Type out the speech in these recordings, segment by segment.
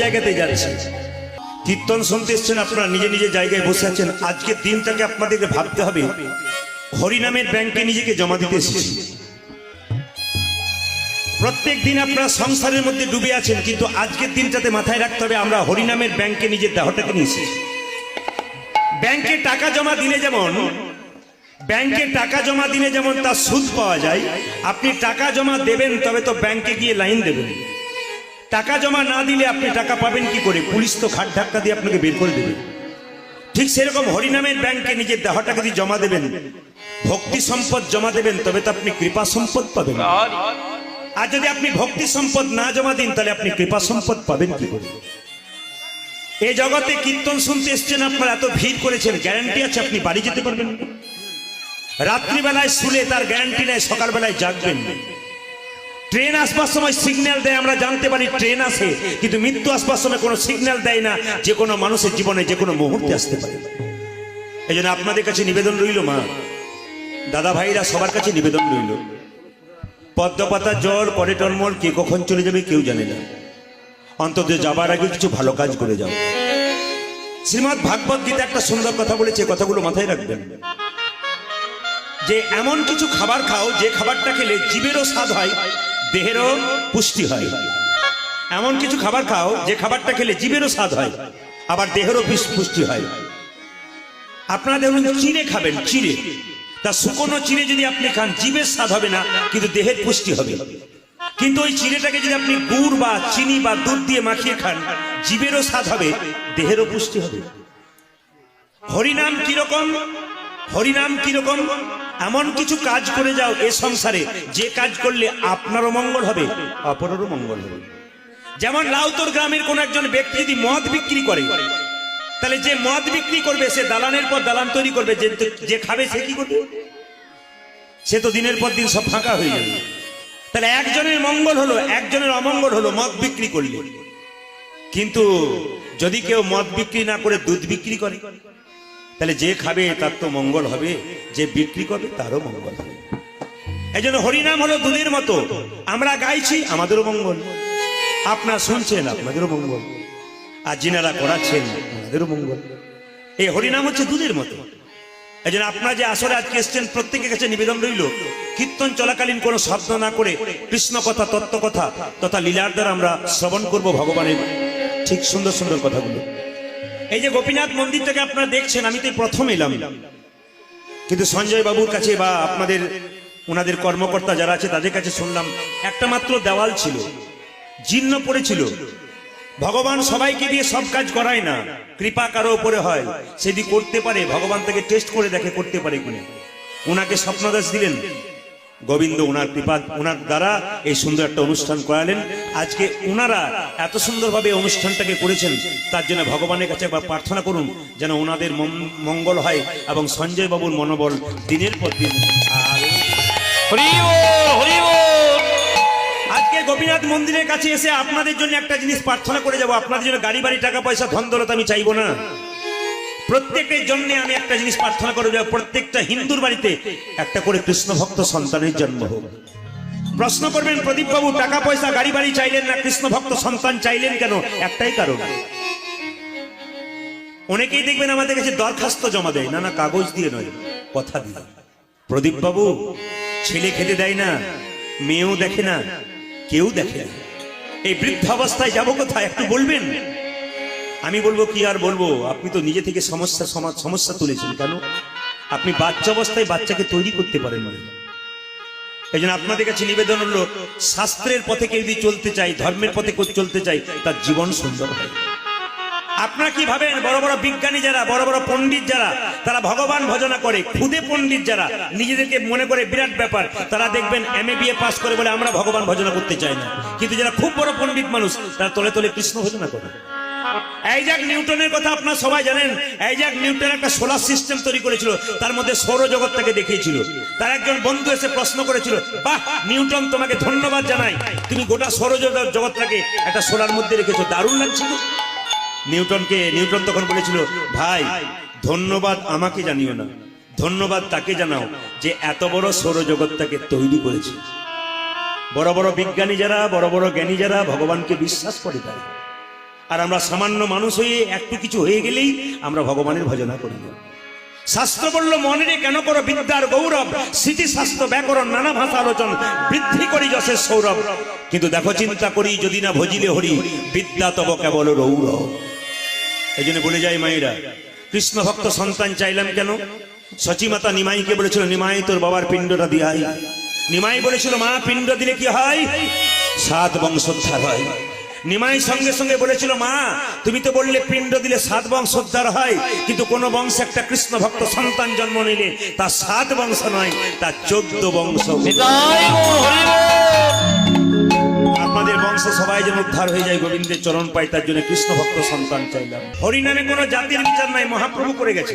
জায়গাতে যাচ্ছি। কীর্তন শুনতে এসছেন আপনারা, নিজে নিজে জায়গায় বসে আছেন। আজকের দিনটাকে আপনাদেরকে ভাবতে হবে। হরিনামের ব্যাংকে নিজেকে জমা দিতে এসেছি। প্রত্যেক দিন আপনারা সংসারের মধ্যে ডুবে আছেন, কিন্তু আজকের দিনটাতে মাথায় রাখতে হবে, আমরা হরিনামের ব্যাংকে নিজের দেহটাকে নিয়েছি ব্যাংকে টাকা জমা দিলে যেমন, ব্যাংকে টাকা জমা দিলে যেমন তার সুদ পাওয়া যায়, আপনি টাকা জমা দেবেন, তবে তো ব্যাংকে গিয়ে লাইন দেবেন। টাকা জমা না দিলে আপনি টাকা পাবেন কি করে? পুলিশ তো খাট ধাক্কা দিয়ে আপনাকে বের করে দেবে। ঠিক সেরকম হরিনামের ব্যাংকে নিজের দেহটাকে দিয়ে জমা দেবেন, ভক্তি সম্পদ জমা দেবেন, তবে তো আপনি কৃপা সম্পদ পাবেন। আর যদি আপনি ভক্তি সম্পদ না জমা দিন, তাহলে আপনি কৃপা সম্পদ পাবেন কি করে? এই জগতে কীর্তন শুনতে এসছেন আপনারা, এত ভিড় করেছেন, গ্যারান্টি আছে আপনি বাড়ি যেতে পারবেন? রাত্রিবেলায় শুলে তার গ্যারান্টি নেয়, সকালবেলায় জাগবেন। ট্রেন আসবার সময় সিগন্যাল দেয়, আমরা জানতে পারি ট্রেন আসে কিন্তু মৃত্যু আসবার সময় কোনো সিগন্যাল দেয় না, যে কোনো মানুষের জীবনে, যে কোনো মুহূর্তে আসতে পারে। এই জন্য আপনাদের কাছে নিবেদন রইল, মা। দাদা ভাইরা সবার কাছে নিবেদন রইল। পদ্মপাতা জ্বর পরে টনমল কে কখন চলে যাবে কেউ জানে না। অন্তত যাবার আগে কিছু ভালো কাজ করে যাও। শ্রীমৎ ভাগবত গীতা একটা সুন্দর কথা বলেছে কথাগুলো মাথায় রাখবেন। যে এমন কিছু খাবার খাও, যে খাবারটা খেলে জীবেরও স্বাদ হয় দেহেরও পুষ্টি হয়। এমন কিছু খাবার খাও, যে খাবারটা খেলে জীবেরও স্বাদ হয়, আবার দেহেরও পুষ- পুষ্টি হয়। আপনারা দেখুন চিড়ে খাবেন চিড়ে তা শুকনো চিড়ে যদি আপনি খান, জীবের স্বাদ হবে না, কিন্তু দেহের পুষ্টি হবে। কিন্তু ওই চিড়েটাকে যদি আপনি গুড় বা চিনি বা দুধ দিয়ে মাখিয়ে খান, জীবেরও স্বাদ হবে, দেহেরও পুষ্টি হবে। হরিনাম কীরকম? হরিনাম কীরকম? এমন কিছু কাজ করে যাও এ সংসারে যে কাজ করলে আপনারও মঙ্গল হবে। অপরেরও মঙ্গল হবে। যেমন লাউতর গ্রামের কোন একজন ব্যক্তি যদি মদ বিক্রি করে তাহলে যে মদ বিক্রি করবে সে দালানের পর দালান তৈরি করবে যে খাবে সে কি করবে? সে তো দিনের পর দিন সব ফাঁকা হয়ে যাবে। তাহলে একজনের মঙ্গল হলো একজনের অমঙ্গল হলো মদ বিক্রি করলে। কিন্তু যদি কেউ মদ বিক্রি না করে দুধ বিক্রি করে তাহলে যে খাবে, তার তো মঙ্গল হবে। যে বিক্রি করবে, তারও মঙ্গল হবে। এই জন্য হরিনাম হলো দুধের মতো। আমরা গাইছি, আমাদেরও মঙ্গল। আপনার শুনছেন, আপনাদেরও মঙ্গল। আর যিনারা করাচ্ছেন, আমাদেরও মঙ্গল। এই হরিনাম হচ্ছে দুধের মতো। এই জন্য আপনারা যে আসরে আজকে এসছেন, প্রত্যেকের কাছে নিবেদন রইল, কীর্তন চলাকালীন কোনো শব্দ না করে কৃষ্ণ কথা, তত্ত্ব কথা, তথা লীলার দ্বারা আমরা শ্রবণ করব ভগবানের। ঠিক সুন্দর সুন্দর কথাগুলো। এই যে গোপীনাথ মন্দিরটাকে আপনারা দেখছেন, আমি তো প্রথম এলাম। কিন্তু সঞ্জয় বাবুর কাছে বা আপনাদের, ওনাদের কর্মকর্তা যারা আছে, তাদের কাছে শুনলাম, একটা মাত্র দেওয়াল ছিল, জীর্ণ পড়েছিল। ভগবান সবাইকে দিয়ে সব কাজ করায় না, কৃপা কারও উপরে হয় সেদি করতে পারে, ভগবান তাকে টেস্ট করে দেখে করতে পারে কিনা। ওনাকে স্বপ্নদাস দিলেন গোবিন্দ ওনার কৃপা ওনার দ্বারা এই সুন্দর একটা অনুষ্ঠান করালেন। আজকে ওনারা এত সুন্দরভাবে অনুষ্ঠানটাকে করেছেন তার জন্য ভগবানের কাছে একবার প্রার্থনা করুন যেন ওনাদের মঙ্গল হয় এবং সঞ্জয় বাবুর মনোবল দিনের পর দিন হরি হরি আজকে গোপীনাথ মন্দিরের কাছে এসে আপনাদের জন্য একটা জিনিস প্রার্থনা করে যাব। আপনাদের জন্য গাড়ি বাড়ি টাকা পয়সা ধন দৌলত আমি চাইব না। প্রত্যেকের জন্য আমি একটা জিনিস প্রার্থনা করে যাব প্রত্যেকটা হিন্দুর বাড়িতে একটা করে কৃষ্ণ ভক্ত সন্তানের জন্ম হোক। প্রশ্ন করবেন প্রদীপ বাবু টাকা পয়সা গাড়ি বাড়ি চাইলেন না? কৃষ্ণ ভক্ত সন্তান চাইলেন কেন? একটাই কারণ। অনেকেই দেখবেন আমাদের কাছে দরখাস্ত জমা দেয়, না না, কাগজ দিয়ে নয়, কথা দিয়ে। প্রদীপ বাবু ছেলে খেতে দেয় না, মেয়েও দেখে না, কেউ দেখে না। এই বৃদ্ধ অবস্থায় যাব কোথায়? একটু বলবেন? আমি বলব কি আর বলব? আপনি তো নিজে থেকে সমস্যা সমস্যা তুলেছেন কেন? আপনি বাচ্চা অবস্থায় বাচ্চাকে তৈরি করতে পারেন না। এই জন্য আপনাদের কাছে নিবেদন হলো, শাস্ত্রের পথে কেউ যদি চলতে চাই ধর্মের পথে চলতে চাই তার জীবন সুন্দর হয়। আপনারা কি ভাবেন? বড় বড় বিজ্ঞানী যারা, বড় বড় পণ্ডিত যারা, তারা ভগবান ভজনা করে খুদে পণ্ডিত যারা, নিজেদেরকে মনে করে বিরাট ব্যাপার, তারা দেখবেন এম এ বিএ পাস করে বলে আমরা ভগবান ভজনা করতে চাই না। কিন্তু যারা খুব বড় পণ্ডিত মানুষ, তারা তলে তলে কৃষ্ণ ভজনা করে। এইজাক নিউটনের কথা আপনারা সবাই জানেন এইজাক নিউটন একটা সোলার সিস্টেম তৈরি করেছিল, তার মধ্যে সৌরজগৎটাকে দেখিয়েছিল। তার একজন বন্ধু এসে প্রশ্ন করেছিল, বাহ, নিউটন তোমাকে ধন্যবাদ জানাই, তুমি গোটা সৌরজগৎ জগৎটাকে একটা সোলার মধ্যে রেখেছো, দারুণ লাগছিল। নিউটনকে, নিউটন তখন বলেছিল, ভাই, ধন্যবাদ আমাকে জানিও না, ধন্যবাদ তাকে জানাও যে এত বড় সৌরজগৎটাকে তৈরি করেছে। বড় বড় বিজ্ঞানী যারা, বড় বড় জ্ঞানী যারা, ভগবানকে বিশ্বাস করে তারা। আর আমরা সামান্য মানুষ হয়ে একটু কিছু হয়ে গেলেই আমরা ভগবানের ভজনা করি। শাস্ত্র বলল মনে কেন করো বিদ্যার গৌরব? স্মৃতি শাস্ত্র ব্যাকরণ, নানা ভাষা আলোচন বৃদ্ধি করি যশের সৌরভ। কিন্তু দেখো, চিন্তা করি যদি না ভজিলে হরি, বিদ্যা তব কেবল রৌরব। এই জন্য বলে যায় মায়েরা, কৃষ্ণ ভক্ত সন্তান চাইলাম কেন? সচিমাতা নিমাইকে বলেছিল, নিমাই তোর বাবার পিণ্ডটা দিয়াই। নিমাই বলেছিল, মা, পিণ্ড দিলে কি হয়? সাত বংশোদ্ধার হয়। নিমাই সঙ্গে সঙ্গে বলেছিল মা তুমি তো বললে পিণ্ড দিলে সাত বংশোদ্ধার হয় কিন্তু কোন বংশে একটা কৃষ্ণ ভক্ত সন্তান জন্ম নিলে তা সাত বংশ নয় তা চোদ্দ বংশ হরি আপনাদের বংশে সবাই যেন উদ্ধার হয়ে যায় গোবিন্দের চরণ পায় তার জন্য কৃষ্ণ ভক্ত সন্তান চাইলাম। হরিনামে কোনো জাতির বিচার নাই মহাপ্রভু করে গেছে।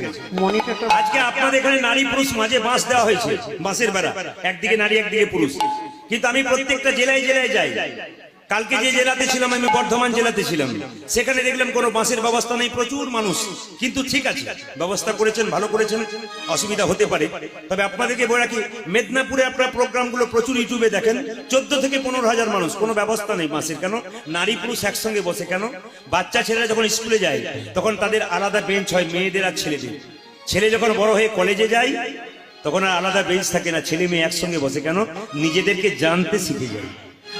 আজকে আপনাদের এখানে নারী পুরুষ মাঝে বাঁশ দেওয়া হয়েছে বাঁশের বেড়া একদিকে নারী একদিকে পুরুষ। কিন্তু আমি প্রত্যেকটা জেলায় জেলায় যাই। কালকে যে জেলাতে ছিলাম আমি, বর্ধমান জেলাতে ছিলাম। সেখানে দেখলাম কোনো বাঁশের ব্যবস্থা নেই, প্রচুর মানুষ। কিন্তু ঠিক আছে, ব্যবস্থা করেছেন, ভালো করেছেন, অসুবিধা হতে পারে। তবে আপনাদেরকে বলে রাখি, মেদিনীপুরে আপনার প্রোগ্রামগুলো প্রচুর ইউটিউবে দেখেন। চোদ্দ থেকে পনেরো হাজার মানুষ, কোনো ব্যবস্থা নেই বাঁশের কেন? নারী পুরুষ একসঙ্গে বসে কেন? বাচ্চা ছেলেরা যখন স্কুলে যায়, তখন তাদের আলাদা বেঞ্চ হয় মেয়েদের আর ছেলেদের। ছেলে যখন বড় হয়ে কলেজে যায়, তখন আর আলাদা বেঞ্চ থাকে না, ছেলে মেয়ে একসঙ্গে বসে কেন? নিজেদেরকে জানতে শিখে যায়।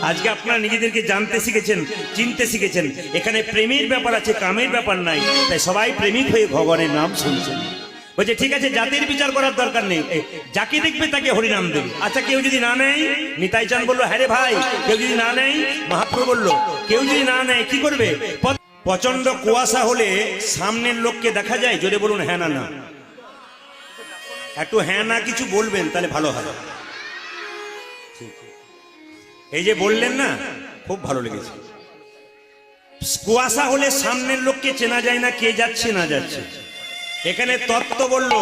আজকে আপনারা নিজেদেরকে জানতে শিখেছেন, চিনতে শিখেছেন। এখানে প্রেমের ব্যাপার আছে, কামের ব্যাপার নাই। তাই সবাই প্রেমিক হয়ে ভগবানের নাম শুনছেন। বলছে, ঠিক আছে, জাতির বিচার করার দরকার নেই। যাকে দেখবে তাকে হরিনাম দেবে। আচ্ছা কেউ যদি না নেয়, নিতাই চান বলল হ্যাঁ ভাই। কেউ যদি না নেয়, মহাপ্রভু বলল, কেউ যদি না নেয়, কি করবে? প্রচণ্ড কুয়াশা হলে সামনের লোককে দেখা যায়, জোরে বলুন হ্যাঁ না না। একটু হ্যাঁ না কিছু বলবেন, তাহলে ভালো হবে এই যে বললেন না, খুব ভালো লেগেছে। কুয়াশা হলে সামনের লোককে চেনা যায় না কে যাচ্ছে, না যাচ্ছে। এখানে তত্ত্ব বলল,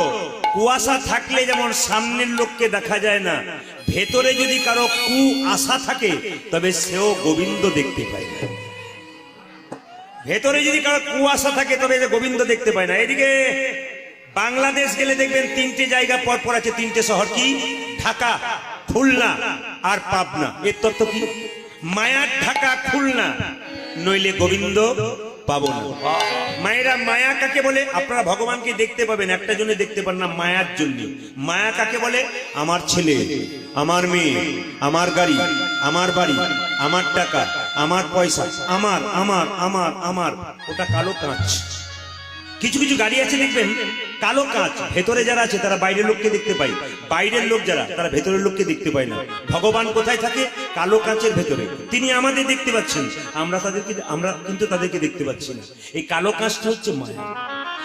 কুয়াশা থাকলে যেমন সামনের লোককে দেখা যায় না, ভেতরে যদি কারও কু আশা থাকে, তবে সেও গোবিন্দ দেখতে পায় না। ভেতরে যদি কারও কুয়াশা থাকে, তবে গোবিন্দ দেখতে পায় না। এদিকে বাংলাদেশ গেলে দেখবেন তিনটে জায়গা পর পর আছে, তিনটে শহর কি? ঢাকা। খুলনা আর পাবনা। এর তত্ত্ব কি? মায়ার ঢাকা খুলনা, নইলে গোবিন্দ পাবো না মায়েরা মায়া কাকে বলে? আপনারা ভগবানকে দেখতে পাবেন, একটা জন্য দেখতে পান না, মায়ার জন্য। মায়া কাকে বলে? আমার ছেলে, আমার মেয়ে, আমার গাড়ি, আমার বাড়ি, আমার টাকা, আমার পয়সা, আমার আমার আমার আমার, ওটা কালো কাঁচ। কিছু কিছু গাড়ি আছে দেখবেন কালো কাঁচ ভেতরে যারা আছে, তারা বাইরের লোককে দেখতে পায়। বাইরের লোক যারা, তারা ভেতরের লোককে দেখতে পায় না। ভগবান কোথায় থাকে? কালো কাঁচের ভেতরে। তিনি আমাদের দেখতে পাচ্ছেন। আমরা তাদেরকে, আমরা কিন্তু তাদেরকে দেখতে পাচ্ছি না। এই কালো কাঁচটা হচ্ছে মায়া।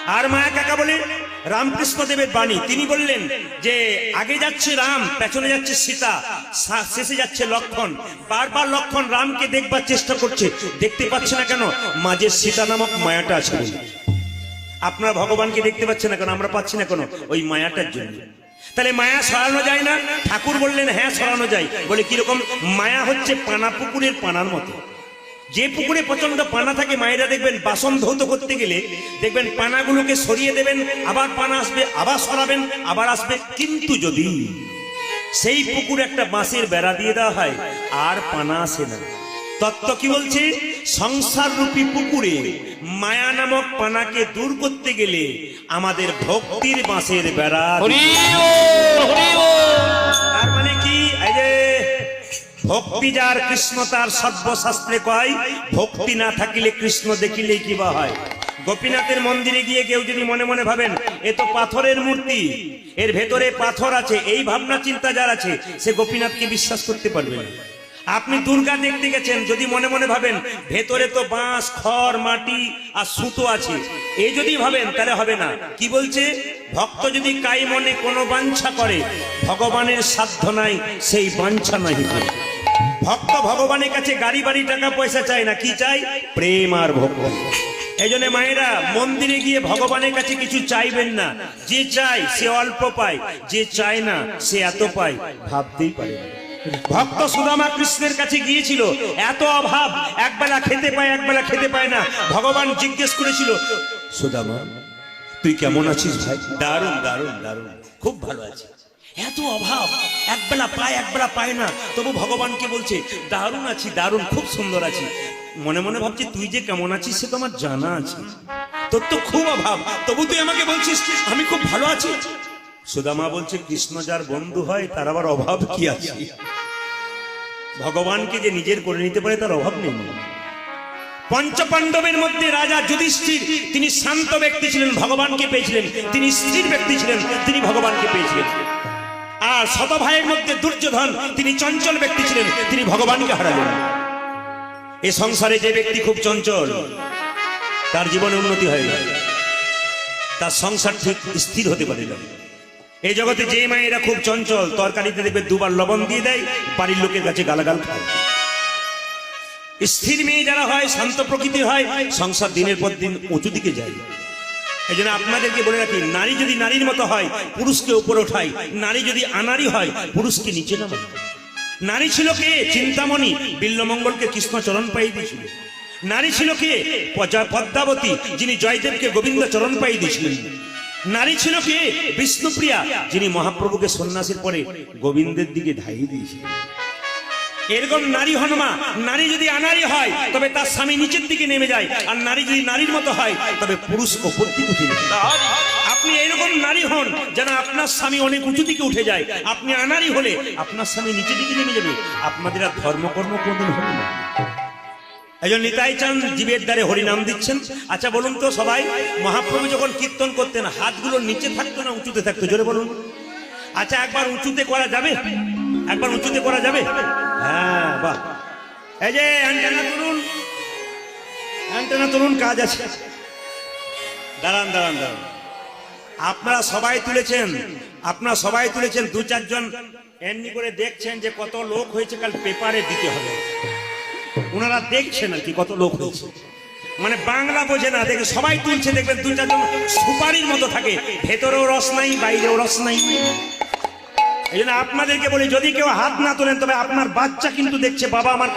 আর মায়া কাকা বলে, রামকৃষ্ণ দেবের বাণী। তিনি বললেন যে, আগে যাচ্ছে রাম, পেছনে যাচ্ছে সীতা শেষে যাচ্ছে লক্ষণ। বারবার লক্ষণ রামকে দেখবার চেষ্টা করছে। দেখতে পাচ্ছে না কেন? মাঝে সীতা নামক মায়াটা আছে। আপনারা ভগবানকে দেখতে পাচ্ছেন না কেন? আমরা পাচ্ছি না কেন? ওই মায়াটার জন্য। তাহলে মায়া সরানো যায় না? ঠাকুর বললেন হ্যাঁ সরানো যায়। বলে কীরকম মায়া হচ্ছে পানা পুকুরের পানার মতো। যে পুকুরে প্রচণ্ড পানা থাকে, মায়েরা দেখবেন বাসন ধৌত করতে গেলে দেখবেন পানাগুলোকে সরিয়ে দেবেন, আবার পানা আসবে, আবার সরাবেন, আবার আসবে। কিন্তু যদি সেই পুকুরে একটা বাঁশের বেড়া দিয়ে দেওয়া হয়, আর পানা আসে না। তত্ত্ব কি বলছে? সংসার রূপী পুকুরে মায়া নামক পানাকে দূর করতে গেলে আমাদের ভক্তির বাঁশের বেড়া তার মানে কি? ভক্তি যার কৃষ্ণ তার সর্বশাস্ত্রে কয় ভক্তি না থাকিলে কৃষ্ণ দেখিলেই কি বা হয়? গোপীনাথের মন্দিরে গিয়ে কেউ যদি মনে মনে ভাবেন এ তো পাথরের মূর্তি এর ভেতরে পাথর আছে এই ভাবনা চিন্তা যার আছে সে গোপীনাথকে বিশ্বাস করতে পারবে না। আপনি দুর্গা দেখতে গেছেন, যদি মনে মনে ভাবেন, ভেতরে তো বাঁশ, খড়, মাটি আর সুতো আছে। এই যদি ভাবেন, তাহলে হবে না। কি বলছে? ভক্ত যদি কাই মনে কোনো বাঞ্ছা করে, ভগবানের সাধ্য নাই, সেই বাঞ্ছা নাহি ভক্ত ভগবানের কাছে গাড়ি, বাড়ি, টাকা, পয়সা চায় না, কি চাই প্রেম আর ভক্তি এই জন্য মায়েরা, মন্দিরে গিয়ে ভগবানের কাছে কিছু চাইবেন না। যে চায়, সে অল্প পায়, যে চায় না, সে এত পায়। ভাবতেই পারে না। ভক্ত সুদামা কৃষ্ণের কাছে গিয়েছিল। এত অভাব একবেলা খেতে পায় একবেলা খেতে পায় না। ভগবান জিজ্ঞেস করেছিল সুদামা তুই কেমন আছিস ভাই? দারুণ দারুণ দারুণ। খুব ভালো আছি। এত অভাব একবেলা পায় একবেলা পায় না। তবু ভগবানকে বলছে দারুণ আছি দারুণ খুব সুন্দর আছি। মনে মনে ভাবছি তুই যে কেমন আছিস সে তো আমার জানা আছে। তোর তো খুব অভাব তবু তুই আমাকে বলছিস আমি খুব ভালো আছি। সুদামা বলছে, কৃষ্ণ যার বন্ধু হয়, তার আবার অভাব কি আছে? ভগবানকে যে নিজের করে নিতে পারে, তার অভাব নেই। পঞ্চপাণ্ডবের মধ্যে রাজা যুধিষ্ঠির, তিনি শান্ত ব্যক্তি ছিলেন, ভগবানকে পেয়েছিলেন। তিনি স্থির ব্যক্তি ছিলেন, তিনি ভগবানকে পেয়েছিলেন। আর শত ভাইয়ের মধ্যে দুর্যোধন, তিনি চঞ্চল ব্যক্তি ছিলেন, তিনি ভগবানকে হারালেন। এ সংসারে যে ব্যক্তি খুব চঞ্চল, তার জীবনে উন্নতি হয় না। তার সংসার ঠিক স্থির হতে পারে না। এই জগতে যে মায়েরা খুব চঞ্চল, তরকারিতে দেখবে দুবার লবণ দিয়ে দেয়, বাড়ির লোকের কাছে গালাগাল খায়। স্থির মেয়ে যারা হয়, শান্ত প্রকৃতির হয়, সংসার দিনের পর দিন উঁচু দিকে যায়। এই জন্য আপনাদেরকে বলে রাখি, নারী যদি নারীর মতো হয়, পুরুষকে উপরে ওঠায়। নারী যদি আনারি হয়, পুরুষকে নিচে নামায়। নারী ছিল কে? চিন্তামণি। বিল্লমঙ্গলকে কৃষ্ণ চরণ পাই দিয়েছিল। নারী ছিল কে? পদ্মাবতী, যিনি জয়দেবকে গোবিন্দ চরণ পাই দিয়েছিলেন। নারী ছিল কে? বিষ্ণুপ্রিয়া, যিনি মহাপ্রভুকে সন্ন্যাসের পরে গোবিন্দের দিকে ধাইয়ে দিয়েছিলেন। এরকম নারী হনুমা, নারী যদি আনারি হয়, তবে তার স্বামী নিচের দিকে নেমে যায়, আর নারী যদি নারীর মতো হয়, তবে পুরুষ ওপর দিকে উঠে আপনি এরকম নারী হন, যেন আপনার স্বামী অনেক উঁচু দিকে উঠে যায়। আপনি আনারি হলে আপনার স্বামী নিচের দিকে নেমে যাবে। আপনাদের আর ধর্মকর্ম কোনদিন হবে না। একজন নিতাই চান, জীবের দ্বারে হরিনাম দিচ্ছেন। আচ্ছা বলুন তো সবাই, মহাপ্রভু যখন কীর্তন করতেন, হাতগুলো নিচে থাকতো না, উঁচুতে থাকতো? জোরে বলুন। আচ্ছা একবার উঁচুতে করা যাবে? একবার উঁচুতে করা যাবে? হ্যাঁ বাহ। এই যে তুলুন। অ্যান্টেনা তুলুন, কাজ আছে। দাঁড়ান দাঁড়ান দাঁড়ান। আপনারা সবাই তুলেছেন, আপনারা সবাই তুলেছেন, দু চারজন। এমনি করে দেখছেন যে কত লোক হয়েছে, কাল পেপারে দিতে হবে। ওনারা দেখছেন আর কি কত লোক হয়েছে? মানে বাংলা বোঝে না, দেখে সবাই তুলছে, দেখবেন দু চারজন সুপারির মতো থাকে। ভেতরেও রস নাই, বাইরেও রস নাই। এই জন্য আপনাদেরকে বলি, যদি কেউ হাত না তোলেন, তবে আপনার বাচ্চা কিন্তু দেখছে, বাবা আমার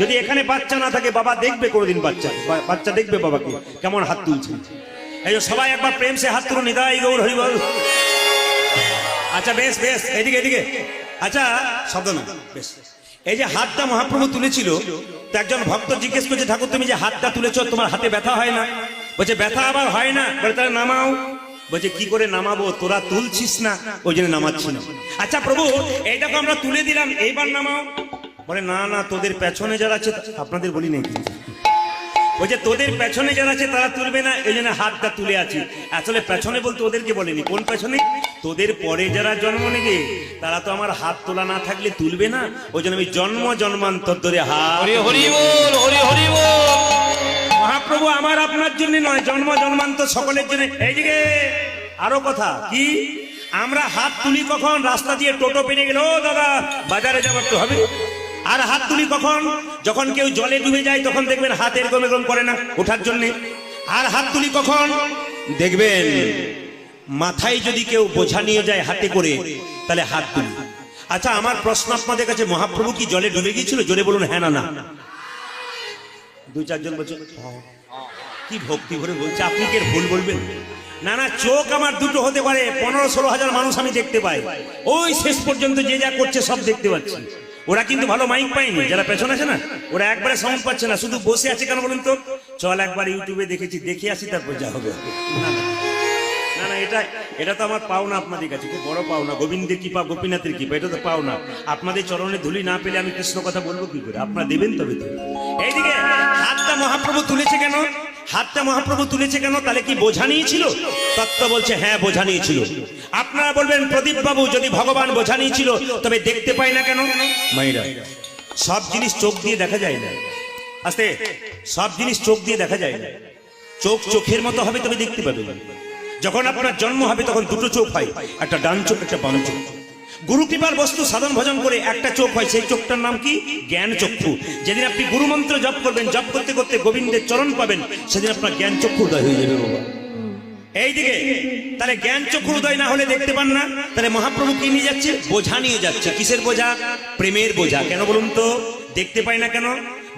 যদি এখানে বাচ্চা না থাকে, বাবা দেখবে কোনোদিন বাচ্চা। বাচ্চা দেখবে বাবাকে কেমন হাত তুলছে? এই সবাই একবার প্রেম সে হাত তুলুন, নিদাই গৌর হরিবল আচ্ছা বেশ বেশ, এদিকে এদিকে। আচ্ছা শব্দ না বেশ। এই যে হাতটা মহাপ্রভু তুলেছিল তো একজন ভক্ত জিজ্ঞেস করছে, ঠাকুর, তুমি যে হাতটা তুলেছো, তোমার হাতে ব্যথা হয় না? বলছে, ব্যথা আবার হয় না? বলে, তাহলে নামাও। বলছে, কি করে নামাবো? তোরা তুলছিস না? ওই জন্য নামাচ্ছি না। আচ্ছা প্রভু, এইটাকে আমরা তুলে দিলাম, এইবার নামাও। বলে, না না, তোদের পেছনে যারা আছে, আপনাদের বলি নাকি যে তোদের পেছনে যারা আছে তারা তুলবে না এই জন্য হাতটা তুলে আছি। আসলে পেছনে বলতে ওদেরকে বলেনি। কোন পেছনে? তোদের পরে যারা জন্ম নেবে তারা তো আমার হাত তোলা না থাকলে তুলবে না। ওই জন্য আমি জন্ম জন্মান্তর ধরে হাত মহাপ্রভু আমার আপনার জন্য নয় জন্ম জন্মান্তর সকলের জন্য। এইদিকে আরও কথা কি? আমরা হাত তুলি কখন? রাস্তা দিয়ে টোটো পেরিয়ে গেল ও দাদা বাজারে যাবার তো হবে? আর হাত তুলি কখন? যখন কেউ জলে ডুবে যায়, তখন দেখবেন হাত এরকম এরকম করে না ওঠার জন্য। আর হাত তুলি কখন? দেখবেন মাথায় যদি কেউ বোঝা নিয়ে যায় হাতে করে, তাহলে হাত তুলি। আচ্ছা আমার প্রশ্ন আপনাদের কাছে, মহাপ্রভু কি জলে ডুবে গিয়েছিল? জোরে বলুন হ্যাঁ না না। দু চারজন বলছে "হ্যাঁ।" কি ভক্তি ভরে বলছে, আপনি কে ভুল বলবেন? না না, চোখ আমার দুটো হতে পারে, পনেরো, ষোলো হাজার মানুষ আমি দেখতে পাই। ওই শেষ পর্যন্ত যে যা করছে, সব দেখতে পাচ্ছি। ওরা কিন্তু ভালো মাইক পায়নি। যারা পেছনে আছে না, ওরা একবারে সাউন্ড পাচ্ছে না। শুধু বসে আছে কেন বলুন তো? চল একবার ইউটিউবে দেখেছি, দেখে আসি তারপর যা হবে। না না, এটা এটা তো আমার পাওনা আপনাদের কাছে, খুব বড় পাওনা। গোবিন্দের কৃপা, গোপীনাথের কৃপা, এটা তো পাওনা। আপনাদের চরণে ধুলি না পেলে আমি কৃষ্ণ কথা বলব কি করে? আপনারা দেবেন তবে তো এইদিকে হাতটা মহাপ্রভু তুলেছে কেন? হাতটা মহাপ্রভু তুলেছে কেন? তাহলে কি বোঝা নিয়েছিল? তত্ত্ব বলছে হ্যাঁ বোঝা নিয়েছিল। আপনারা বলবেন প্রদীপ বাবু যদি ভগবান বোঝা নিয়েছিল, তবে দেখতে পাই না কেন? মাইরা সব জিনিস চোখ দিয়ে দেখা যায় না। আস্তে, সব জিনিস চোখ দিয়ে দেখা যায় না। চোখ চোখের মতো হবে তবে দেখতে পাবে যখন আপনার জন্ম হবে, তখন দুটো চোখ হয়, একটা ডান চোখ, একটা বাম চোখ। গুরু কৃপার বস্তু সাধন ভজন করে একটা চোখ হয়, সেই চোখটার নাম কি? জ্ঞান চক্ষু। যেদিন আপনি গুরু মন্ত্র জপ করবেন, জপ করতে করতে গোবিন্দের চরণ পাবেন, সেদিন আপনার জ্ঞান চক্ষু উদয় হয়ে যাবে বাবা। এইদিকে, তাহলে জ্ঞান চক্ষু উদয় না হলে দেখতে পান না। তাহলে মহাপ্রভু কি নিয়ে যাচ্ছে? বোঝা নিয়ে যাচ্ছে। কিসের বোঝা? প্রেমের বোঝা। কেন বলুন তো? দেখতে পাই না কেন?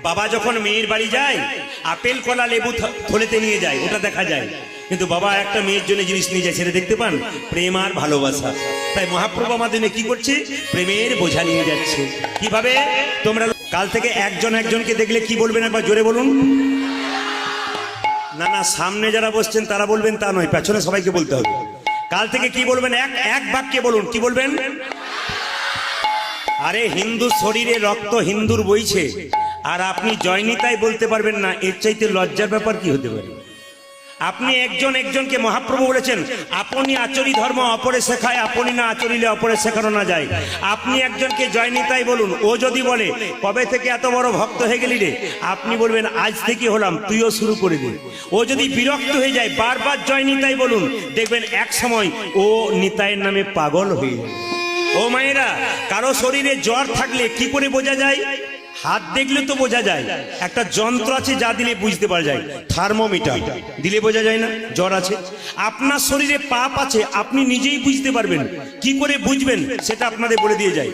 বাবা যখন মেয়ের বাড়ি যায়, আপেল, কলা, লেবু থলেতে নিয়ে যায়, ওটা দেখা যায়। কিন্তু বাবা, একটা মেয়ের জন্য জিনিস নিয়ে যায়, সেটা দেখতে পান? প্রেম আর ভালোবাসা। তাই মহাপ্রভু আমাদের কি করছে? প্রেমের বোঝা নিয়ে যাচ্ছে। কীভাবে? তোমরা কাল থেকে একজন একজনকে দেখলে কি বলবেন একবার জোরে বলুন? না না, সামনে যারা বসছেন, তারা বলবেন তা নয়, পেছনে সবাইকে বলতে হবে। কাল থেকে কি বলবেন? এক এক বাক্যে বলুন, কি বলবেন? আরে, হিন্দু শরীরে রক্ত হিন্দুর বইছে, আর আপনি জয়নিতাই বলতে পারবেন না, এর চাইতে লজ্জার ব্যাপার কি হতে পারে? আপনি একজন একজনকে মহাপ্রভু বলেছেন, আপনি আচরি ধর্ম অপরে শেখায়, আপনি না আচরিলে অপরে শেখানো না যায়। আপনি একজনকে জয়নিতাই বলুন, ও যদি বলে, কবে থেকে এত বড় ভক্ত হয়ে গেলি রে? আপনি বলবেন, আজ থেকে হলাম, তুইও শুরু করে দে। ও যদি বিরক্ত হয়ে যায়, বারবার জয়নিতাই বলুন, দেখবেন এক সময় ও নিতাইয়ের নামে পাগল হয়ে ও মায়েরা, কারও শরীরে জ্বর থাকলে কি করে বোঝা যায়? হাত দেখলে তো বোঝা যায়। একটা যন্ত্র আছে যা দিলে বুঝতে পারা যায়। থার্মোমিটার। দিলে বোঝা যায় না, জ্বর আছে। আপনার শরীরে পাপ আছে, আপনি নিজেই বুঝতে পারবেন। কি করে বুঝবেন, সেটা আপনাদের বলে দিয়ে যায়।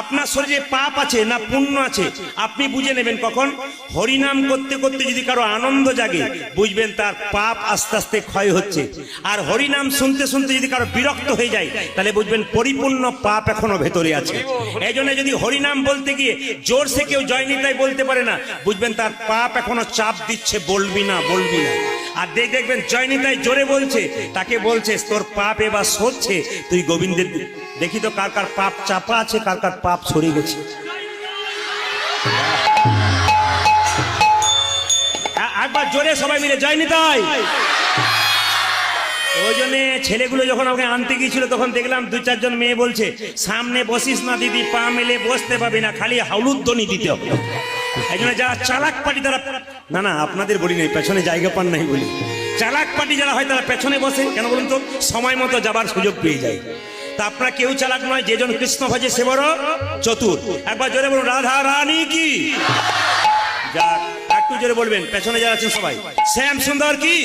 আপনার শরীরে পাপ আছে না পুণ্য আছে, আপনি বুঝে নেবেন কখন? হরিনাম করতে করতে যদি কারও আনন্দ জাগে, বুঝবেন তার পাপ আস্তে আস্তে ক্ষয় হচ্ছে। আর হরিনাম শুনতে শুনতে যদি কারও বিরক্ত হয়ে যায়, তাহলে বুঝবেন পরিপূর্ণ পাপ এখনও ভেতরে আছে। এই যদি হরিনাম বলতে গিয়ে জোরসে কেউ জয়নিতাই বলতে পারে না। বুঝবেন, তার পাপ এখনও চাপ দিচ্ছে, বলবি না বলবি না। আর দেখ, দেখবেন জয়নিতাই জোরে বলছে। তাকে বলছে, তোর পাপ এবার সরছে। তুই গোবিন্দের দেখি তো কার কার পাপ চাপা আছে, কার কার পাপ সরে গেছে। একবার জোরে সবাই মিলে জয় নিতাই ওই জন্য ছেলেগুলো যখন আমাকে আনতে গিয়েছিল, তখন দেখলাম দু চারজন মেয়ে বলছে, সামনে বসিস না দিদি, পা মেলে বসতে পাবি না, খালি হাউলুদ্দনি দিতে হবে। এই জন্য যারা চালাক পাটি, তারা না না, আপনাদের বলি নাই, পেছনে জায়গা পান নাই বলি। চালাক পাটি যারা হয়, তারা পেছনে বসে, কেন বলুন তো? সময় মতো যাবার সুযোগ পেয়ে যায়। তা আপনারা কেউ চালাক নয় যেজন কৃষ্ণ ভজে সে বড় চতুর। একবার জোরে বলুন, রাধা রানী কি? যাক, একটু জোরে বলবেন, পেছনে যারা আছেন সবাই। শ্যাম সুন্দর কি?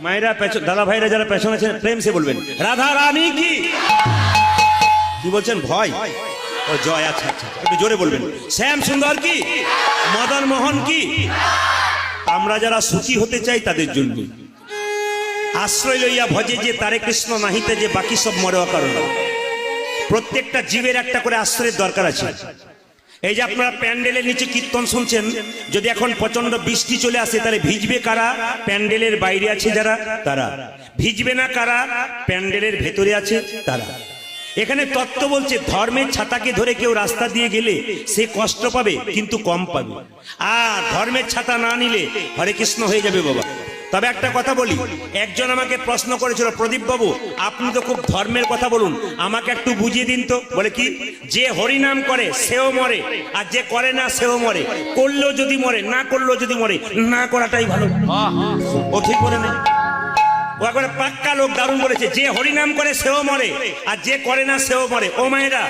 মায়েরা পেছন দাদা ভাইরা যারা পেছনে আছেন, প্রেম সে বলবেন। রাধা রানী কি? কি বলছেন? ভয়। ও, জয়। আচ্ছা আচ্ছা আচ্ছা। একটু জোরে বলবেন। শ্যাম সুন্দর কি? মদন মোহন কি? আমরা যারা সুখী হতে চাই তাদের জন্য। আশ্রয় লইয়া ভজে যে তারে কৃষ্ণ নাহিতে যে বাকি সব মরে কারণ। প্রত্যেকটা জীবের একটা করে আশ্রয়ের দরকার আছে। এই যে আপনারা প্যান্ডেলের নিচে কীর্তন শুনছেন, যদি এখন প্রচণ্ড বৃষ্টি চলে আসে, তাহলে ভিজবে কারা? প্যান্ডেলের বাইরে আছে যারা? তারা। ভিজবে না কারা? প্যান্ডেলের ভেতরে আছে তারা। এখানে তত্ত্ব বলছে, ধর্মের ছাতাকে ধরে কেউ রাস্তা দিয়ে গেলে সে কষ্ট পাবে, কিন্তু কম পাবে। আর ধর্মের ছাতা না নিলে হরে কৃষ্ণ হয়ে যাবে বাবা। তবে একটা কথা বলি। একজন আমাকে প্রশ্ন করেছিল প্রদীপ বাবু আপনি তো খুব ধর্মের কথা বলুন। আমাকে একটু বুঝিয়ে দিন তো। বলে কি? যে হরিনাম করে, সেও মরে, আর যে করে না, সেও মরে। করলেও যদি মরে, না করলেও যদি মরে, না করাটাই ভালো। ও ঠিক বলে না। ও একবারে পাক্কা লোক দারুণ বলেছে, যে হরিনাম করে, সেও মরে, আর যে করে না, সেও মরে। ও মায়েরা,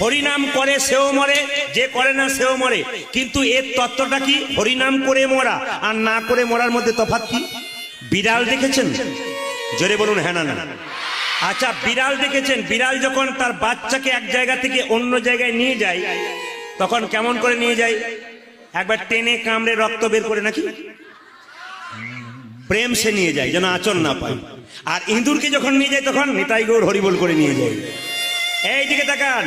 হরিনাম করে, সেও মরে, যে করে না, সেও মরে। কিন্তু এর তত্ত্বটা কি? হরিনাম করে মরা, আর না করে মরার মধ্যে তফাৎ কি? বিড়াল দেখেছেন? জোরে বলুন হ্যাঁ না আচ্ছা বিড়াল দেখেছেন? বিড়াল যখন তার বাচ্চাকে এক জায়গা থেকে অন্য জায়গায় নিয়ে যায়, তখন কেমন করে নিয়ে যায়? একবার টেনে কামড়ে রক্ত বের করে নাকি? প্রেম সে নিয়ে যায়, যেন আচর না পায়। আর ইঁদুরকে যখন নিয়ে যায়, তখন নিতাই গৌর হরিবল করে নিয়ে যায়। এই দিকে তাকান।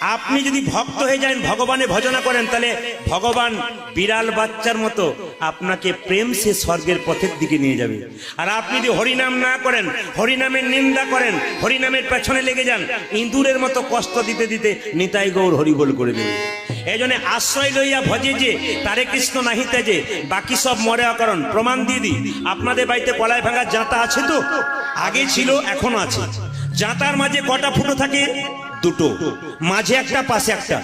আপনি যদি ভক্ত হয়ে যান, ভগবানে ভজনা করেন, তাহলে ভগবান বিড়াল বাচ্চার মতো আপনাকে প্রেম সে স্বর্গের পথের দিকে নিয়ে যাবে। আর আপনি যদি হরিনাম না করেন, হরিনামের নিন্দা করেন, হরিনামের পেছনে লেগে যান, ইঁদুরের মতো কষ্ট দিতে দিতে নিতাই গৌর হরিবল করে দেবে এই জন্য আশ্রয় লইয়া ভজে যে, তারে কৃষ্ণ নাহিতে যে বাকি সব মরে অকারণ। প্রমাণ দিয়ে দিই, আপনাদের বাড়িতে কলায় ভাঙা জাঁতা আছে তো? আগে ছিল, এখনও আছে। জাঁতার মাঝে কটা ফুটো থাকে? দুটো। মাঝে একটা, পাশে একটা।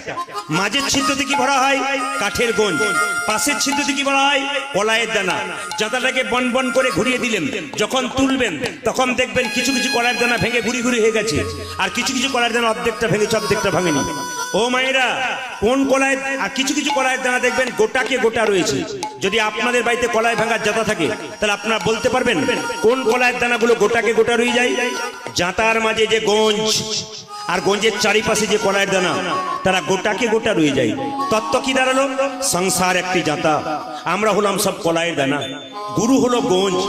মাঝের ছিদ্রতে কি ভরা হয়? কাঠের গঞ্জ। পাশের ছিদ্রতে কি ভরা হয়? কলাইয়ের দানা। জাঁতাটাকে বন বন করে ঘুরিয়ে দিলেন। যখন তুলবেন, তখন দেখবেন কিছু কিছু কলার দানা ভেঙে ঘুরি ঘুরি হয়ে গেছে। আর কিছু কিছু কলার দানা অর্ধেকটা ভেঙেছে, অর্ধেকটা ভাঙেনি। ও মায়েরা, কোন কলায় আর কিছু কিছু কলাইয়ের দানা দেখবেন গোটাকে গোটা রয়েছে। যদি আপনাদের বাড়িতে কলাই ভাঙার জাতা থাকে, তাহলে আপনারা বলতে পারবেন, কোন কলাইয়ের দানাগুলো গোটাকে গোটা রয়ে যায়? জাতার মাঝে যে গঞ্জ আর গঞ্জের চারিপাশে যে কলাইয়ের দানা তারা গোটাকে গোটা রয়ে যায়। তত্ত্ব কি দাঁড়াল? সংসার একটি জাতা আমরা হলাম সব কলাইয়ের দানা। গুরু হলো গঞ্জ।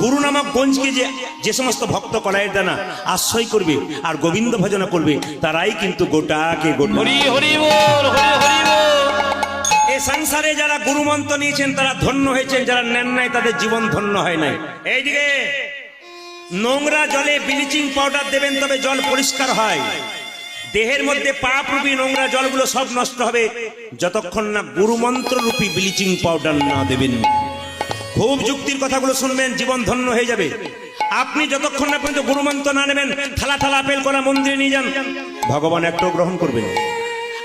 গুরু নামক গঞ্জকে যে যে সমস্ত ভক্ত কলাইয়ের দানা আশ্রয় করবে আর গোবিন্দ ভজনা করবে তারাই কিন্তু গোটাকে গোটা। এই সংসারে যারা গুরুমন্ত্র নিয়েছেন তারা ধন্য হয়েছেন যারা নেন নাই তাদের জীবন ধন্য হয় নাই। এইদিকে। নোংরা জলে ব্লিচিং পাউডার দেবেন তবে জল পরিষ্কার হয়। দেহের মধ্যে পাপ রূপী নোংরা জলগুলো সব নষ্ট হবে। যতক্ষণ না গুরুমন্ত্র রূপী ব্লিচিং পাউডার না দেবেন। খুব যুক্তির কথাগুলো শুনবেন, জীবন ধন্য হয়ে যাবে। আপনি যতক্ষণ না পর্যন্ত গুরুমন্ত্র না নেবেন, থালা থালা আপেল করা মন্দিরে নিয়ে যান। ভগবান একটাও গ্রহণ করবেন।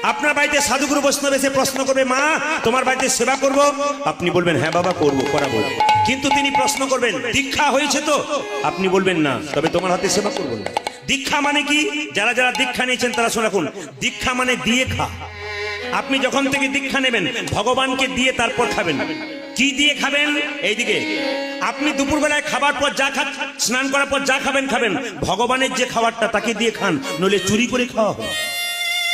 আপনার বাড়িতে সাধুগুরু বৈষ্ণব এসে প্রশ্ন করবে, মা, তোমার বাড়িতে সেবা করব? আপনি বলবেন হ্যাঁ বাবা, করব করাবো কিন্তু তিনি প্রশ্ন করবেন, দীক্ষা হয়েছে তো? আপনি বলবেন, না, তবে তোমার হাতে সেবা করব না। দীক্ষা মানে কি? যারা যারা দীক্ষা নিয়েছেন তারা শোনা রাখুন, দীক্ষা মানে দিয়ে খা। আপনি যখন থেকে দীক্ষা নেবেন, ভগবানকে দিয়ে তারপর খাবেন। কি দিয়ে খাবেন? এইদিকে। আপনি দুপুরবেলায় খাবার পর যা খা, স্নান করার পর যা খাবেন খাবেন। ভগবানের যে খাবারটা, তাকে দিয়ে খান, নইলে চুরি করে খাওয়া হবে।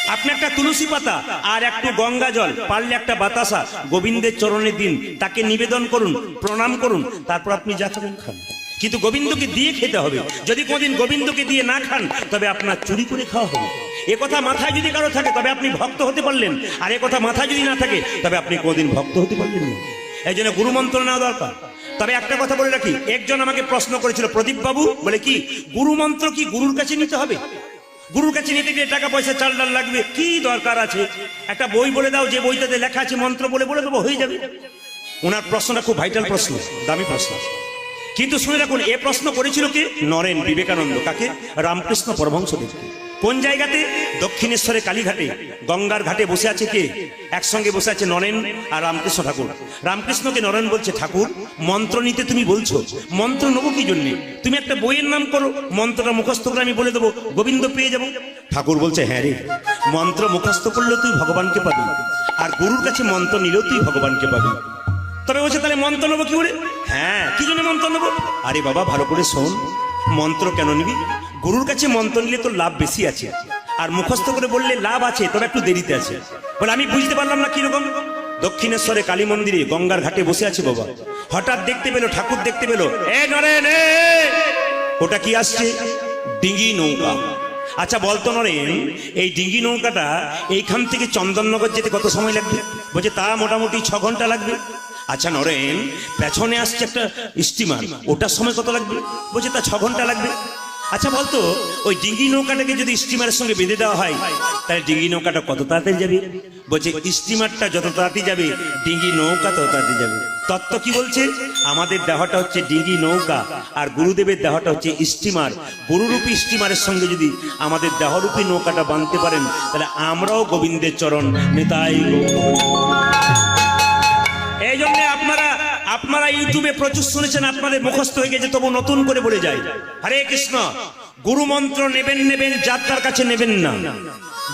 আপনি একটা তুলসী পাতা আর একটু গঙ্গা জল, পারলে একটা বাতাসা, গোবিন্দের চরণে দিন, তাকে নিবেদন করুন, প্রণাম করুন, তারপর আপনি যা খান। কিন্তু গোবিন্দকে দিয়ে খেতে হবে। যদি কোনদিন গোবিন্দকে দিয়ে না খান, তবে আপনার চুরি করে খাওয়া হবে। এ কথা মাথায় যদি কারও থাকে, তবে আপনি ভক্ত হতে পারলেন। আর এ কথা মাথায় যদি না থাকে, তবে আপনি কোনদিন ভক্ত হতে পারলেন না। এই জন্য গুরুমন্ত্র নেওয়া দরকার। তবে একটা কথা বলে রাখি, একজন আমাকে প্রশ্ন করেছিল প্রদীপ বাবু বলে কি, গুরুমন্ত্র কি গুরুর কাছে নিতে হবে? গুরুর কাছে নিতে গেলে টাকা পয়সা, চাল ডাল লাগবে, কি দরকার আছে? একটা বই বলে দাও, যে বইটাতে লেখা আছে, মন্ত্র বলে বলে দেবো, হয়ে যাবে। ওনার প্রশ্নটা খুব ভাইটাল প্রশ্ন, দামি প্রশ্ন। কিন্তু শুনে রাখুন, এ প্রশ্ন করেছিল কে? নরেন বিবেকানন্দ। কাকে? রামকৃষ্ণ পরমহংসদেবকে। কোন জায়গাতে? দক্ষিণেশ্বরে কালীঘাটে। গঙ্গার ঘাটে বসে আছে কে? একসঙ্গে বসে আছে নরেন আর রামকৃষ্ণ ঠাকুর। রামকৃষ্ণকে নরেন বলছে, ঠাকুর মন্ত্র নিতে তুমি বলছো? মন্ত্র নেব কি জন্যে? তুমি একটা বইয়ের নাম করো, মন্ত্রটা মুখস্থ করে আমি বলে দেবো, গোবিন্দ পেয়ে যাব। ঠাকুর বলছে হ্যাঁ রে, মন্ত্র মুখস্থ করলেও তুই ভগবানকে পাবি, আর গুরুর কাছে মন্ত্র নিলেও তুই ভগবানকে পাবি। তবে বলছে, তাহলে মন্ত্র নেব কি করে? হ্যাঁ কি জন্য মন্ত্র নেব? আরে বাবা, ভালো করে শোন, মন্ত্র কেন নিবি? গুরুর কাছে মন্ত্র নিলে তোর লাভ বেশি আছে, আর মুখস্থ করে বললে লাভ আছে, তবে একটু দেরিতে আছে। বলে, আমি বুঝতে পারলাম না কীরকম? দক্ষিণেশ্বরে কালী মন্দিরে গঙ্গার ঘাটে বসে আছে বাবা। হঠাৎ দেখতে পেল, ঠাকুর দেখতে পেল, এ নরেন ওটা কি আসছে? ডিঙ্গি নৌকা। আচ্ছা বলতো নরেন, এই ডিঙ্গি নৌকাটা এইখান থেকে চন্দননগর যেতে কত সময় লাগবে? বলছে, তা মোটামুটি ছ ঘণ্টা লাগবে। আচ্ছা নরেন, পেছনে আসছে একটা স্টিমার, ওটার সময় কত লাগবে? বলছে, তা ছ ঘণ্টা লাগবে। আচ্ছা বলতো, ওই ডিঙ্গি নৌকাটাকে যদি স্টিমারের সঙ্গে বেঁধে দেওয়া হয়, তাহলে ডিঙ্গি নৌকাটা কত তাড়াতাড়ি যাবে? বলছে, স্টিমারটা যত তাড়াতাড়ি যাবে, ডিঙ্গি নৌকা তত তাড়াতাড়ি যাবে। তত্ত্ব কি বলছে? আমাদের দেহটা হচ্ছে ডিঙ্গি নৌকা, আর গুরুদেবের দেহটা হচ্ছে স্টিমার। গুরুরূপী স্টিমারের সঙ্গে যদি আমাদের দেহরূপী নৌকাটা বাঁধতে পারেন, তাহলে আমরাও গোবিন্দের চরণ, নেতাই আপনারা ইউটিউবে প্রচুর শুনেছেন, আপনাদের মুখস্থ হয়ে গেছে, তবু নতুন করে বলে যায় হরে কৃষ্ণ, গুরু মন্ত্র নেবেন নেবেন যাত্রার কাছে নেবেন না।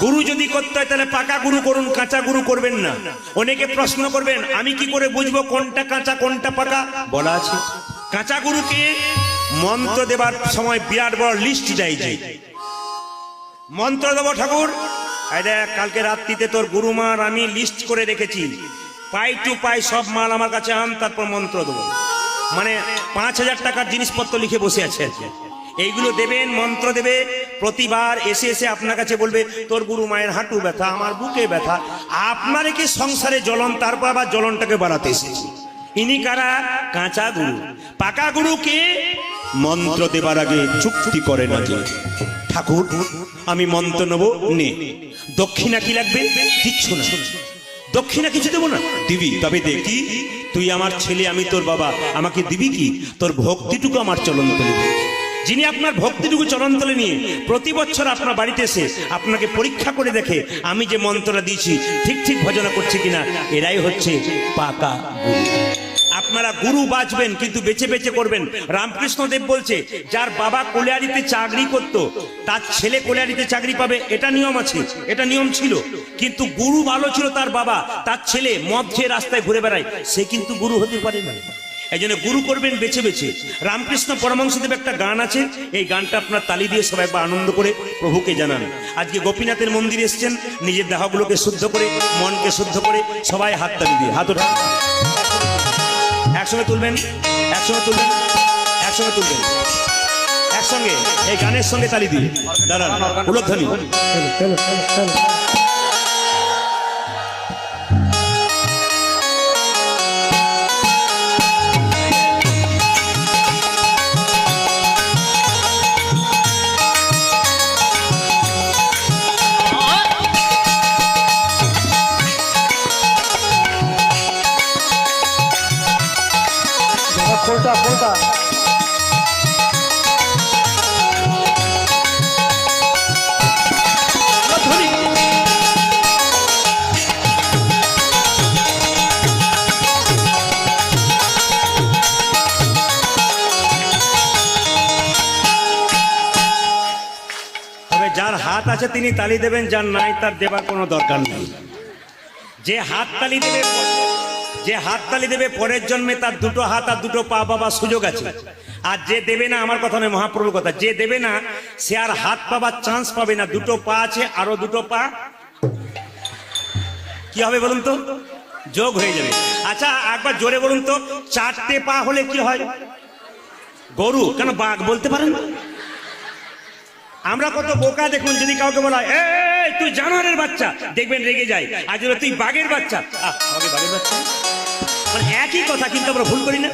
গুরু যদি করতে হয়, তাহলে পাকা গুরু করুন, কাঁচা গুরু করবেন না। অনেকে প্রশ্ন করবেন, আমি কি করে বুঝব কোনটা কাঁচা, কোনটা পাকা? বলা আছে। কাঁচা গুরুকে মন্ত্র দেবার সময় বিরাট বড় লিস্ট দেয় যে। মন্ত্র দেবো ঠাকুর। কালকে রাত্রিতে তোর গুরুমার আমি লিস্ট করে রেখেছি। পাই টু পাই সব মাল আমার কাছে আন, তারপর মন্ত্র দেবো। মানে পাঁচ হাজার টাকার জিনিসপত্র লিখে বসে আছে এইগুলো দেবেন, মন্ত্র দেবে, প্রতিবার এসে এসে আপনার কাছে বলবে, তোর গুরু মায়ের হাঁটু ব্যথা, আমার বুকে ব্যথা, আপনার কি সংসারে জ্বলন, তারপর আবার জ্বলনটাকে বাড়াতে এসেছি? ইনি কারা? কাঁচা গুরু। পাকা গুরুকে মন্ত্র দেবার আগে চুক্তি করে না যে, ঠাকুর, আমি মন্ত্র নেব, নে। দক্ষিণা কি লাগবে? কিচ্ছু না। দক্ষিণা কিছু দেবো না? দিবি, তবে দেখি, তুই আমার ছেলে, আমি তোর বাবা। আমাকে দিবি কি? তোর ভক্তিটুকু আমার চলন তলে। যিনি আপনার ভক্তিটুকু চলন তলে নিয়ে প্রতি বছর আপনার বাড়িতে এসে আপনাকে পরীক্ষা করে দেখে আমি যে মন্ত্রটা দিয়েছি, ঠিক ঠিক ভজনা করছে কিনা, এরাই হচ্ছে পাকা আপনারা গুরু বাঁচবেন কিন্তু বেছে বেছে করবেন। রামকৃষ্ণ দেব বলছে, যার বাবা কোলিয়ারিতে চাকরি করত, তার ছেলে কোলিয়ারিতে চাকরি পাবে, এটা নিয়ম আছে, এটা নিয়ম ছিল। কিন্তু গুরু ভালো ছিল তার বাবা। তার ছেলে মদ খেয়ে রাস্তায় ঘুরে বেড়ায়। সে কিন্তু গুরু হতে পারে না এই জন্য গুরু করবেন বেছে বেছে। রামকৃষ্ণ পরমহংসদেব একটা গান আছে। এই গানটা আপনার তালি দিয়ে সবাই একবার আনন্দ করে প্রভুকে জানান। আজকে গোপীনাথের মন্দিরে এসছেন। নিজের দেহগুলোকে শুদ্ধ করে, মনকে শুদ্ধ করে সবাই হাত তালি দিয়ে। হাত ওঠান একসঙ্গে তুলবেন। একসঙ্গে তুলবেন। একসঙ্গে তুলবেন। একসঙ্গে। এই গানের সঙ্গে তালি দিয়ে। দাঁড়ান। উলধ্বনি আছে, তিনি তালি দেবেন, যার নাই, তার দেবার কোনো দরকার নেই। যে হাত তালি দেবে, যে হাত তালি দেবে পরের জন্মে, তার দুটো হাত আর দুটো পা পাবার সুযোগ আছে। আর যে দেবে না, আমার কথা নয়, মহাপ্রভুর কথা, যে দেবে না, সে আর হাত পাবার চান্স পাবে না। দুটো পা আছে, আরও দুটো পা। কি হবে বলুন তো? যোগ হয়ে যাবে। আচ্ছা একবার জোরে বলুন তো, চারটে পা হলে কি হয়? গরু, কেন বাঘ বলতে পারেন? আমরা কত বোকা দেখুন যদি কাউকে বলা এই তুই জানোয়ারের বাচ্চা। দেখবেন রেগে যায়। যদি তুই বাঘের বাচ্চা। আহ, বাঘের বাচ্চা? মানে একই কথা কিন্তু আমরা ভুল করি না।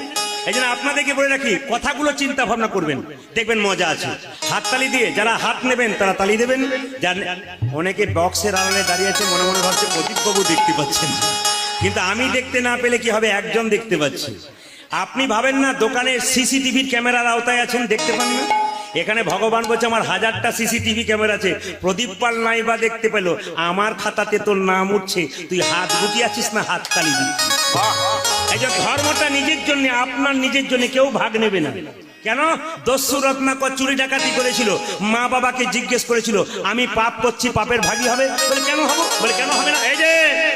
এই জন্য আপনাদেরকে বলে রাখি কথাগুলো চিন্তা ভাবনা করবেন। দেখবেন মজা আছে। হাত তালি দিয়ে যারা হাত নেবেন তারা তালি দেবেন। অনেকে বক্সের আড়ালে দাঁড়িয়ে আছে মনে মনে ভাবছে প্রদীপ বাবু দেখতে পাচ্ছেন। কিন্তু আমি দেখতে না পেলে কি হবে? একজন দেখতে পাচ্ছি। আপনি ভাবেন না দোকানে সিসিটিভির ক্যামেরার আওতায় আছেন দেখতে পান না? এখানে ভগবান বলছে আমার হাজারটা সিসিটিভি ক্যামেরা আছে। প্রদীপ পাল নাই বা দেখতে পেল। আমার খাতাতে তোর নাম উঠছে। তুই হাত গুটি আছিস না, হাত তালি এই যে ধর্মটা নিজের জন্য, আপনার নিজের জন্য কেউ ভাগ নেবে না। কেন? দস্যু রত্নাকর চুরি ডাকাতি করেছিল। মা বাবাকে জিজ্ঞেস করেছিল, আমি পাপ করছি, পাপের ভাগী হবে? বলে, কেন হব? বলে, কেন হবে না? এই যে,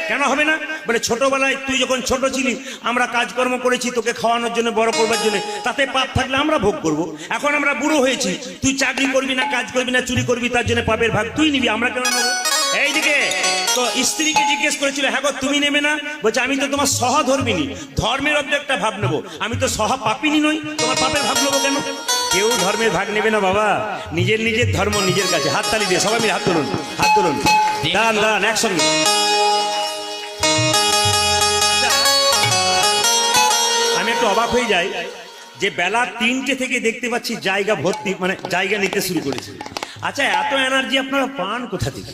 কেন হবে না? বলে, ছোটবেলায় তুই যখন ছোট ছিলি, আমরা কাজকর্ম করেছি তোকে খাওয়ানোর জন্য, বড় করবার জন্য। তাতে পাপ থাকলে আমরা ভোগ করব। এখন আমরা বুড়ো হয়েছি, তুই চাকরি করবি না, কাজ করবি না, চুরি করবি, তার জন্য পাপের ভাগ তুই নিবি, আমরা কেন নেব? এইদিকে তো স্ত্রীকে জিজ্ঞেস করেছিল হ্যাঁ গো তুমি নেবে না? বলছে আমি তো তোমার সহধর্মিনী ধর্মের অব্দ একটা ভাব নেব। আমি তো সহ পাপিনী নই তোমার পাপের ভাব নেব কেন? কেউ ধর্মের ভাগ নেবে না বাবা নিজের নিজের ধর্ম নিজের কাছে। হাত তালি দিয়ে সবাই মিলে হাত তুলুন হাত তুলুন। দাঁড়ান দাঁড়ান একসঙ্গে। আচ্ছা, আমি একটু অবাক হয়ে যাই যে বেলা তিনটে থেকে দেখতে পাচ্ছি জায়গা ভর্তি মানে জায়গা নিতে শুরু করেছে। আচ্ছা এত এনার্জি আপনারা পান কোথা থেকে?